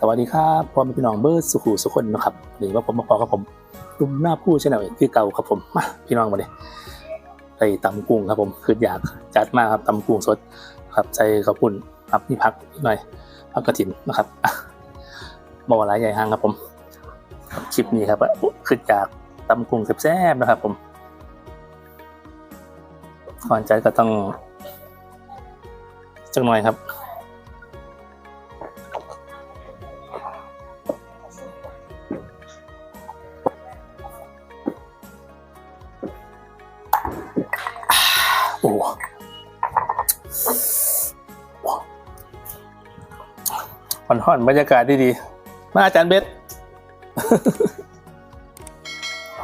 สวัสดีครับพ่อแม่พี่น้องเบิร์สุขุสุขคนนะครับหรือว่าผมมาพอกับผมลุมหน้าผู้ชแนลคือเก่าครับผมมาพี่น้องมาเลยไปตำกุ้งครับผมคืออยากจัดมากครับตำกุ้งสดครับใส่ข้าวปุ้นครับนี่พักนิดหน่อยพักกระถินนะครับอะบอลายใหญ่ห้างครับผมคลิปนี้ครับคืออยากตำกุ้งแซ่บๆนะครับผมก่อนใจก็ต้องจังหน่อยครับ ห่อนห่อนๆบรรยากาศดีๆ มาอาจารย์เบส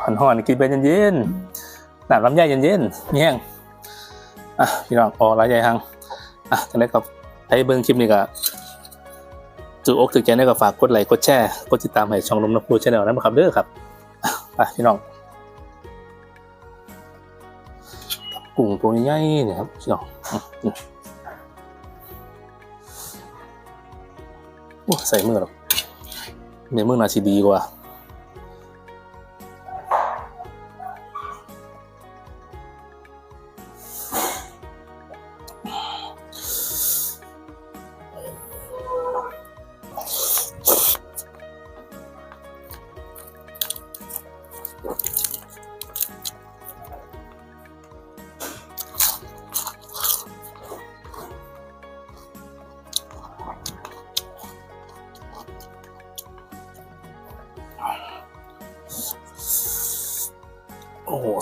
ห่อนห่อนๆกินเบสเย็นๆหนาลำไยเย็นๆมีแห้งอะพี่น้องออระยายหังอะจังได้ก็ให้เบิ้งคลิปนี้ก็จูอกถึกใจได้ก็ฝากกดไลค์กดแชร์กดติดตามให้ช่องนมนกพูชแนลนะครับเด้อครับอะไปพี่น้องกุ้งตัวใหญ่ๆเนี่ยครับพี่น้อง ใส่มือหรอกในมือน่าจะดีกว่า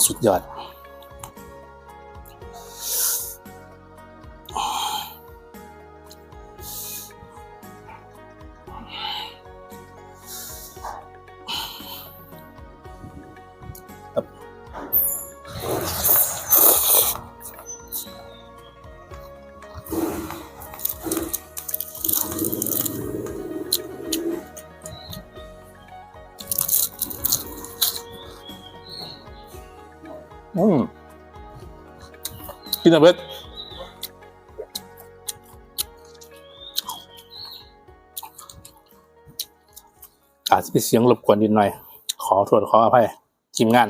สุดยอด อืมกินอะเบิดอาจจะมีเสียงรบกวนนิดหน่อย ขอโทษขออภัยทีมงาน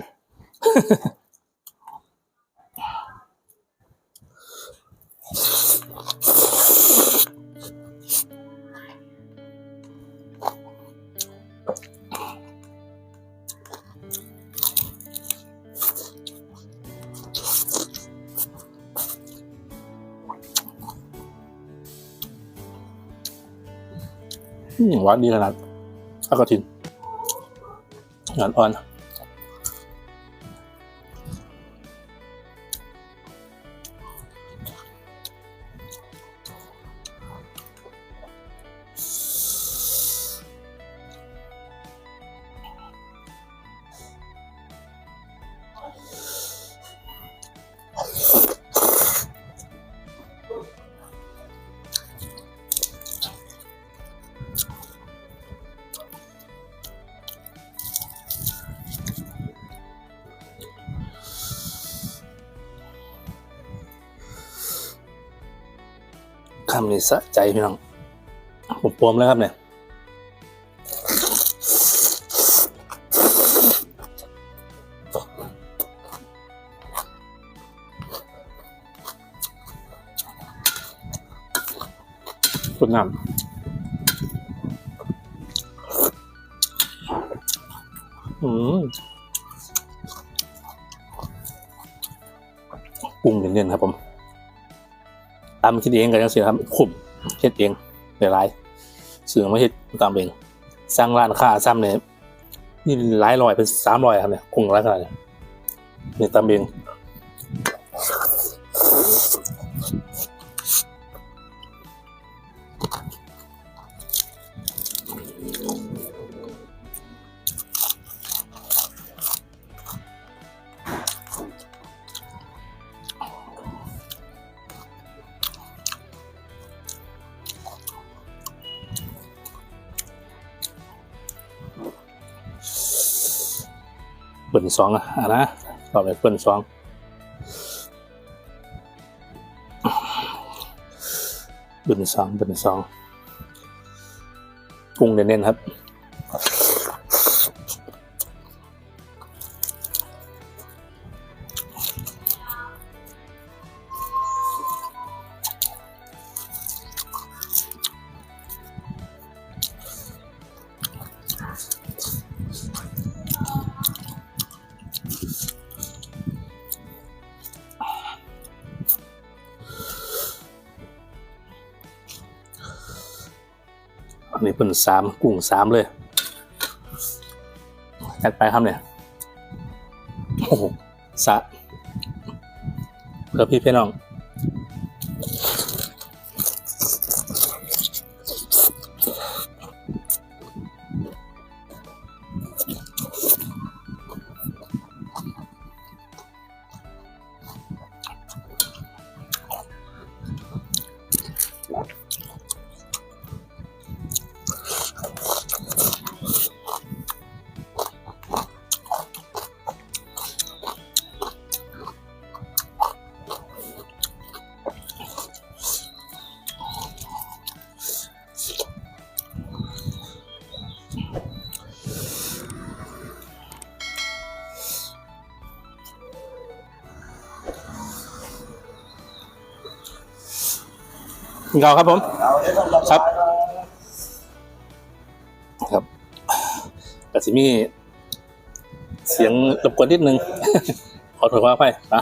อย่างวานดีขนาดอากาทินหวานอ่อน คำนี้สะใจพี่น้องผมปวมแล้วครับเนี่ยสุดน้ำอืมปรุงเนียนๆครับผม ตามคิดเองกันยังเสียครับขุมเฮ็ดเองหลายๆสื่อมาเฮ็ดตามเองสร้างร้านค้าซ้ำเนี่ยนี่หลายร้อยเป็นสามร้อยครับเนี่ยคงราคาเนี่ยเนี่ยตามเอง เปิ่นสองอะอะนะต่อไปเปิ่นสองเปิ่นสองเปิ่นสองกุ้งเน้นๆครับ นนี้เป็นสามกุ้งสามเลยจัดไปครับเนี่ยโอ้โหสะเพื่อพี่พี่น้อง เงาครับผม ครับ ครับแต่สิมีเสียงรบกวนนิดนึง ขอโทษขออภัยนะ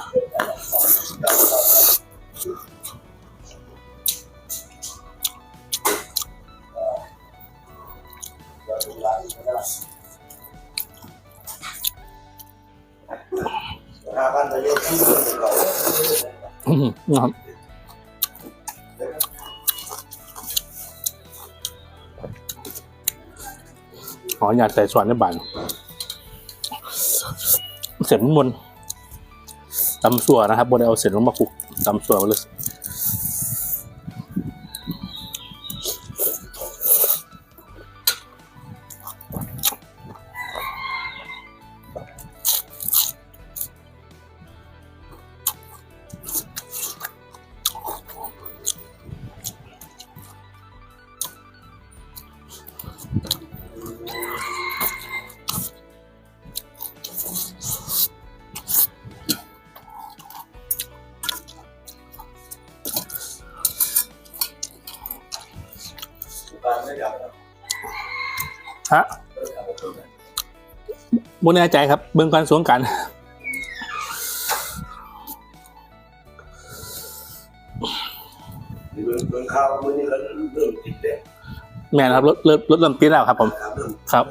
ห้าพันจะเยอะที่สุดเราอื้อหือนะครับ ขออยากใส่ส่วนในบ้านเสร็จมันบนตำส่วนนะครับบนเอาเสร็จลงมาคลุกตำส่วมาเลย ฮะบนแน่ใจครับ เบื้องการสวงกันเรื่งข้าวมันนี่ก็เรื่องติดเด็กแม่นครับรถรถรถเริ่มติดแล้วครับ ผม ครับ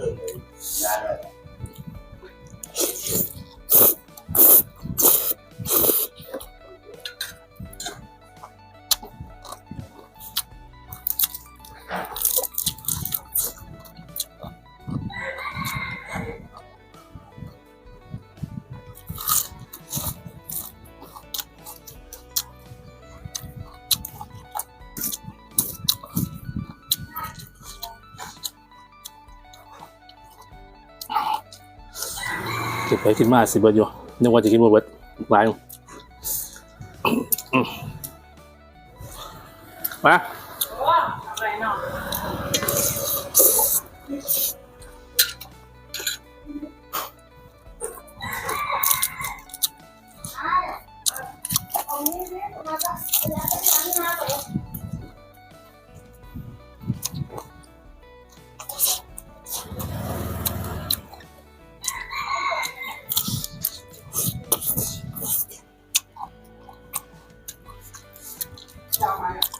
งานอะไปกินมาสิเบิร์ดอยู่นึกว่าจะกินบ่เบิร์ดหลายมา Yeah.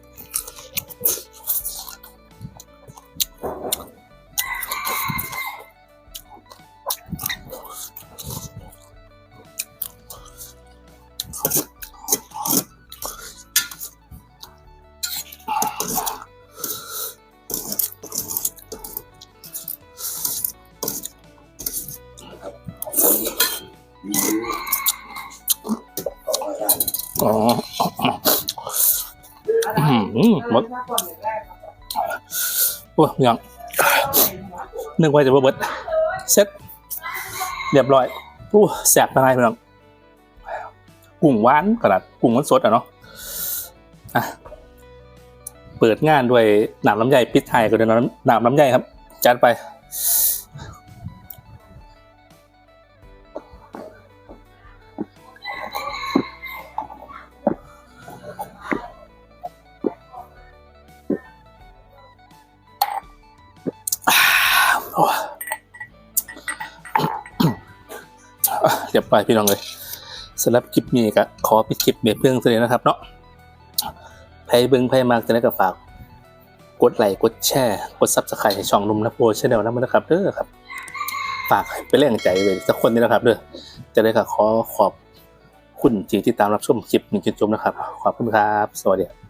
อ๋ออืมหมดโอ้ยยังนึกว่าจะบ่เบิดเซ็ตเรียบร้อยโอ้แสบอะไรพี่น้องกุ้งหวานกระดาษกุ้งมันสดอะเนาะอะเปิดงานด้วยหนามลำไยปิดไทายก็ด้วยน้ำหนามลำไยครับ จัดไป อะเรียบร้อยพี่น้องเลยสำหรับคลิปนี้ก็ขอปิดคลิปเบียเพื่องเท่านี้นะครับเนาะใครเบิ้งใครมากจะได้ก็ฝากกดไลค์กดแชร์กดซับสไครต์ช่องลุมนะโพชแนลนะมันนะครับเด้อครับ ฝากเป็นแรงใจไว้สักคนนี้นะครับเด้อจะได้ก็ขอขอบคุณที่ติดตามรับชมคลิปนี้จนจบนะครับ ขอบคุณครับ สวัสดี